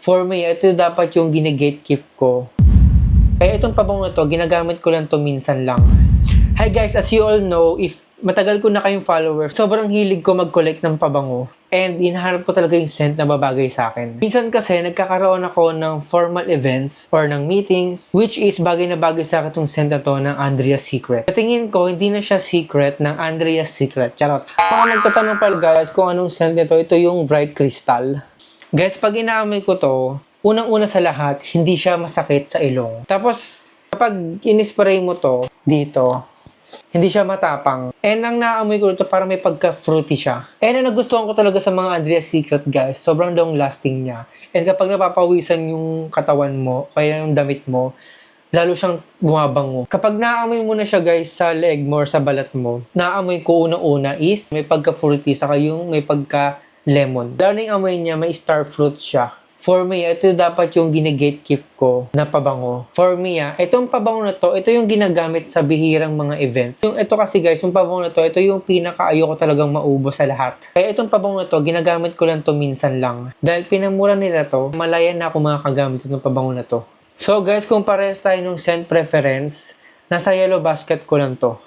For me, ito dapat yung gine-gatekeep ko. Kaya itong pabango na to, ginagamit ko lang to minsan lang. Hi guys, as you all know, if matagal ko na kayong follower, sobrang hilig ko mag-collect ng pabango. And hinahanap ko talaga yung scent na babagay sa akin. Minsan kasi, nagkakaroon ako ng formal events or ng meetings, which is bagay na bagay sa akin itong scent na to ng Andrea's Secret. Sa tingin ko, hindi na siya secret ng Andrea's Secret. Charot. Mga magtatanong pala guys kung anong scent nito, ito yung Bright Crystal. Guys, pag inaamoy ko to, unang-una sa lahat, hindi siya masakit sa ilong. Tapos, kapag inispray mo to, dito, hindi siya matapang. And ang naamoy ko dito, parang may pagka-fruity siya. And ang nagustuhan ko talaga sa mga Andrea's Secret, guys, sobrang long lasting niya. And kapag napapawisan yung katawan mo, kaya yung damit mo, lalo siyang bumabango. Kapag naamoy mo na siya guys sa leg mo or sa balat mo, naamoy ko unang-una is may pagka-fruity saka yung may pagka-lemon. Lalo na yung amoy niya, may star fruit siya. For me, ito dapat yung gine-gatekeep ko na pabango. For me, ah, itong pabango na to, ito yung ginagamit sa bihirang mga events. Yung ito kasi guys, yung pabango na to, ito yung pinaka ayoko talagang maubos sa lahat. Kaya itong pabango na to, ginagamit ko lang to minsan lang. Dahil pinamura nila to, malaya na ako makagamit itong pabango na to. So guys, kung parehas tayo ng scent preference, nasa yellow basket ko lang to.